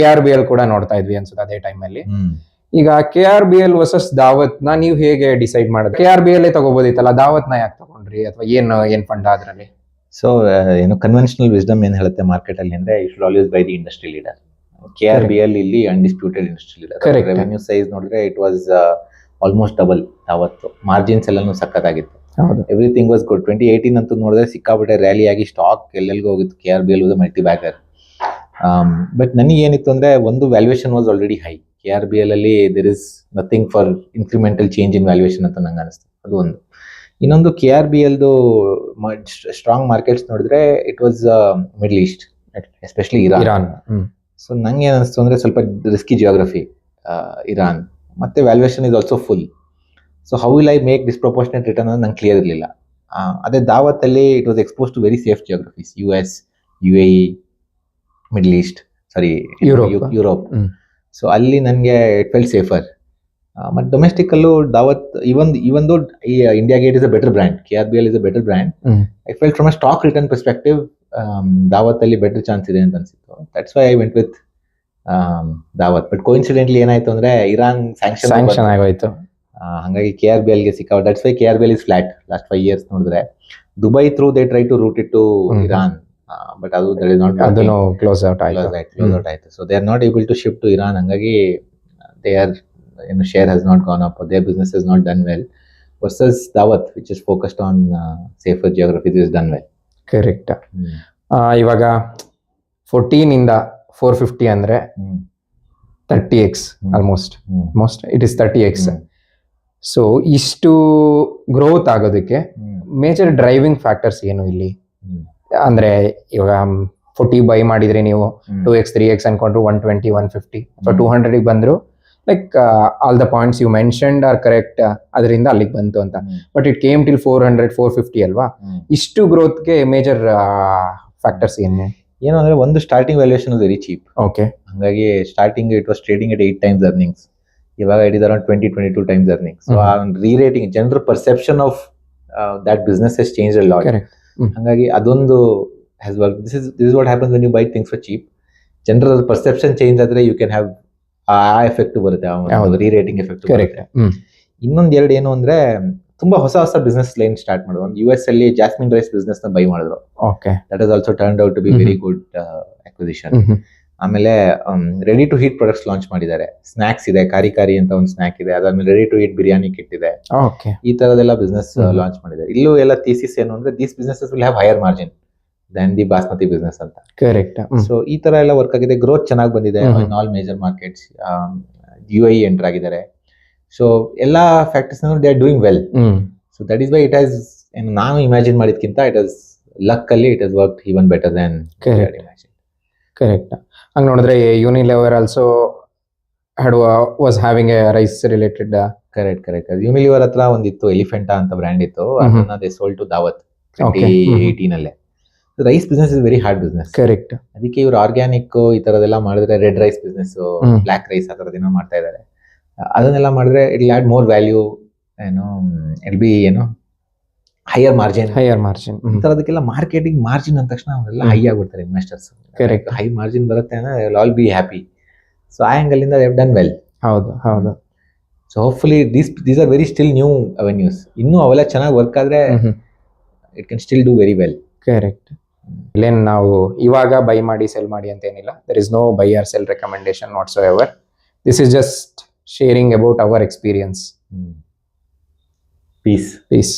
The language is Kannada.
ಕೆ ಆರ್ ಬಿ ಎಲ್ ಕೂಡ ನೋಡ್ತಾ ಇದ್ವಿ ಅನ್ಸುತ್ತೆ ಅದೇ ಟೈಮ್ ಅಲ್ಲಿ. ಈಗ K R B L versus ದಾವತ್ನ ನೀವು ಹೇಗೆ ಡಿಸೈಡ್ ಮಾಡಿದ್ರೆ? ಕೆ ಆರ್ ಬಿ ಎಲ್ ತಗೋಬೋದಿತ್ತಲ್ಲ ದಾವತ್ನ ಯಾಕೆ ತಗೊಂಡ್ರಿ? ಅಥವಾ ಏನು ಏನ್ ಫಂಡ್ ಅದ್ರಲ್ಲಿ ಸೊ ಏನು ಕನ್ವೆನ್ಷನಲ್ ವಿಸ್ಡಮ್ ಏನ್ ಹೇಳುತ್ತೆ ಮಾರ್ಕೆಟ್ ಅಲ್ಲಿ ಅಂದ್ರೆ you should always buy the industry leader K R B L ಇಲ್ಲಿ undisputed industry leader. Revenue size ನೋಡಿದ್ರೆ ಇಟ್ ವಾಸ್ ಆಲ್ಮೋಸ್ಟ್ ಡಬಲ್ ಅವತ್ತು ಮಾರ್ಜಿನ್ಸ್ ಎಲ್ಲಾನು ಸಖತ್ತಾಗಿತ್ತು. ಆಗಿತ್ತು everything was good twenty eighteen ಅಂತೂ ನೋಡಿದ್ರೆ ಸಿಕ್ಕಾಬಿಟ್ಟೆ ರ್ಯಾಲಿ ಆಗಿ ಸ್ಟಾಕ್ ಎಲ್ಲೆಲ್ಗೂ ಹೋಗಿತ್ತು. K R B L multi bagger but ನನಗೆ ಏನಿತ್ತು ಅಂದ್ರೆ ಒಂದು valuation was already high K R B L ಅಲ್ಲಿ there is nothing for incremental change in valuation ಅಂತ ನಂಗೆ ಅನಿಸ್ತು. ಅದು ಒಂದು. ಇನ್ನೊಂದು ಕೆ ಆರ್ ಬಿ ಎಲ್ದು ಸ್ಟ್ರಾಂಗ್ ಮಾರ್ಕೆಟ್ಸ್ ನೋಡಿದ್ರೆ it was middle east especially Iran Iran so ನಂಗೆ ಏನು ಅನಿಸ್ತು ಅಂದ್ರೆ ಸ್ವಲ್ಪ ರಿಸ್ಕಿ ಜಿಯೋಗ್ರಫಿ ಇರಾನ್ ಮತ್ತೆ valuation is also full so how will I make disproportionate return ಅನ್ನೋದು ನಂಗೆ ಕ್ಲಿಯರ್ ಇರಲಿಲ್ಲ. ಅದೇ ದಾವತ್ತಲ್ಲಿ it was expose to very safe geographies U S U A E middle east sorry Europe Europe. So ಅಲ್ಲಿ ನನಗೆ ಇಟ್ ಫೆಲ್ ಸೇಫರ್ ಮತ್ತು ಡೊಮೆಸ್ಟಿಕಲ್ಲೂ Daawat even even though India Gate is a better brand K R B L is a better brand. I felt from a stock return perspective Daawat ಅಲ್ಲಿ ಬೆಟರ್ ಚಾನ್ಸ್ ಇದೆ ಅಂತ ಅನ್ಸಿತ್ತು. That's why I went with Daawat. But coincidentally ಏನಾಯ್ತು ಅಂದ್ರೆ ಇರಾನ್ ಸ್ಯಾಂಕ್ಷನ್ ಸ್ಯಾಂಕ್ಷನ್ ಆಗೋಯ್ತು. ಹಾಗಾಗಿ ಕೆ ಆರ್ ಬಿ ಎಲ್ಗೆ ಸಿಕ್ಕ that's why K R B L is flat last five years ನೋಡಿದ್ರೆ. Dubai through they try to route it to Iran but ಅದು ದಟ್ ಇಸ್ ನಾಟ್ ಅದನ್ನು ಕ್ಲೋಸ್ ಔಟ್ ಆಯ್ತು. ಕ್ಲೋಸ್ ಔಟ್ ಆಯ್ತು. So they are not able to shift to Iran ಹಂಗಾಗಿ ದೇ ಆರ್ ಏನು share has not gone up their business is not done well versus Daawat which is focused on safer geography is done well correct ಇವಾಗ ಫೋರ್ಟೀನ್ ಇಂದ ಫೋರ್ ಫಿಫ್ಟಿ ಅಂದ್ರೆ thirty X. Almost most it is thirty X so ಇಷ್ಟು ಗ್ರೋತ್ ಆಗೋದಕ್ಕೆ ಮೇಜರ್ ಡ್ರೈವಿಂಗ್ ಫ್ಯಾಕ್ಟರ್ಸ್ ಏನು ಇಲ್ಲಿ? ಅಂದ್ರೆ ಇವಾಗ ಫೋರ್ಟಿ ಬೈ ಮಾಡಿದ್ರೆ ನೀವು ಟೂ ಎಕ್ಸ್ ತ್ರೀ ಎಕ್ಸ್ ಅನ್ಕೊಂಡ್ರು ಒನ್ ಟ್ವೆಂಟಿ ಒನ್ ಫಿಫ್ಟಿ ಅಥವಾ ಟೂ ಹಂಡ್ರೆಡ್ ಬಂದ್ರು like all the points you mentioned are correct ಅದರಿಂದ ಅಲ್ಲಿಗೆ ಬಂತು ಅಂತ. But it came till four hundred four fifty ಅಲ್ವಾ? ಇಷ್ಟು ಗ್ರೋತ್ಗೆ ಮೇಜರ್ ಫ್ಯಾಕ್ಟರ್ಸ್ ಏನು? ಏನು ಅಂದ್ರೆ ಒಂದು starting valuation very cheap okay ಹಂಗಾಗಿ starting it was trading at eight times earnings ಇವಾಗ it is around twenty twenty two times earnings so ಆ ರೀ ರೇಟಿಂಗ್ ಜನರ perception of that business has change a lot correct ಹಂಗಾಗಿ ಅದೊಂದು has work this is this what happens when you buy things for cheap ಜನರ ಪರ್ಸೆಪ್ಷನ್ ಚೇಂಜ್ ಆದ್ರೆ you can have a effect ಬರುತ್ತೆ. ರೀ ರೇಟಿಂಗ್ ಎಫೆಕ್ಟ್ ಇನ್ನೊಂದು ಇನ್ನೊಂದ್ ಎರಡು ಏನು ಅಂದ್ರೆ ತುಂಬಾ ಹೊಸ ಹೊಸ ಬಿಸ್ನೆಸ್ ಲೈನ್ ಸ್ಟಾರ್ಟ್ ಮಾಡಿದ್ರು. ಒಂದು ಯು ಎಸ್ ಅಲ್ಲಿ ಜಾಸ್ಮಿನ್ ರೈಸ್ ಬಿಸ್ನೆಸ್ನ ಬೈ ಮಾಡಿದ್ರು. Okay that is also turn out to be very good acquisition ಆಮೇಲೆ ready to heat products launch ಮಾಡಿದ್ದಾರೆ. ಸ್ನಾಕ್ಸ್ ಇದೆ ಕಾರಿ ಕಾರಿ ಅಂತ ಒಂದು ಸ್ನಾಕ್ ಇದೆ. ಅದಾದ್ಮೇಲೆ ready to heat biryani kit ಇದೆ. ಓಕೆ ಈ ತರದೆಲ್ಲ ಬಿಸ್ನೆಸ್ ಲಾಂಚ್ ಮಾಡಿದ್ದಾರೆ. ಇಲ್ಲೂ ಎಲ್ಲ ಥೀಸಿಸ್ ಏನು ಅಂದ್ರೆ these businesses will have higher margin than the basmati business ಅಂತ. ಕರೆಕ್ಟ್ ಸೊ ಈ ತರ ಎಲ್ಲ ವರ್ಕ್ ಆಗಿದೆ. ಗ್ರೋತ್ ಚೆನ್ನಾಗಿ ಬಂದಿದೆ. In all major markets you I enter ಆಗಿದ್ದಾರೆ. ಸೊ ಎಲ್ಲ factors they are doing well so that is by it as ಏನು ನಾನು ಇಮ್ಯಾಜಿನ್ ಮಾಡಿದ್ಕಿಂತ ಇಟ್ ಆಸ್ ಲಕ್ ಅಲ್ಲಿ it as work even better then Correct. Correct ಹಂಗ್ ನೋಡಿದ್ರೆ Unilever also had was having a rice related correct correct Unilever ಹತ್ರ ಒಂದಿತ್ತು ಎಲಿಫೆಂಟಾ ಅಂತ ಬ್ರ್ಯಾಂಡ್ ಇತ್ತು. ಅದನ್ನ they sold to Daawat eighteen ಅಲ್ಲೇ. Rice business is very hard business correct ಅದಕ್ಕೆ ಇವ್ರು ಆರ್ಗ್ಯಾನಿಕ್ ಈ ತರದೆಲ್ಲ ಮಾಡಿದ್ರೆ red rice business black rice ಆ ತರದೇನೋ ಮಾಡ್ತಾ ಇದ್ದಾರೆ ಅದನ್ನೆಲ್ಲ ಮಾಡಿದ್ರೆ ಇಟ್ ಆಡ್ ಮೋರ್ ವ್ಯಾಲ್ಯೂ ಏನು ಇಲ್ ಬಿ ಏನು ಹೈಯರ್ ಮಾರ್ಜಿನ್ ಹೈಯರ್ ಮಾರ್ಜಿನ್ ಈ ತರದಕ್ಕೆಲ್ಲ ಮಾರ್ಕೆಟಿಂಗ್ ಮಾರ್ಜಿನ್ ಅಂದ ತಕ್ಷಣ ಅವರೆಲ್ಲ. ಹೈ ಆಗ್ಬಿಡ್ತಾರೆ ಇನ್ವೆಸ್ಟರ್ಸ್ Correct. ಹೈ ಮಾರ್ಜಿನ್ ಬರುತ್ತೆ ಅಂದ್ರೆ ಆಲ್ ಬಿ ಹ್ಯಾಪಿ ಸೊ ಆ ಆಂಗಲ್ ಇಂದ ದೇವ್ ಡನ್ ವೆಲ್ ಹೌದು ಹೌದು. So hopefully these these are very still new avenues ಇನ್ನೂ ಅವೆಲ್ಲ ಚೆನ್ನಾಗಿ ವರ್ಕ್ ಆದ್ರೆ it can still do very well correct ಇಲ್ಲೇನ್ ನಾವು ಇವಾಗ ಬೈ ಮಾಡಿ ಸೆಲ್ ಮಾಡಿ ಅಂತ ಏನಿಲ್ಲ. There is no buy or sell recommendation whatsoever this is just sharing about our experience peace peace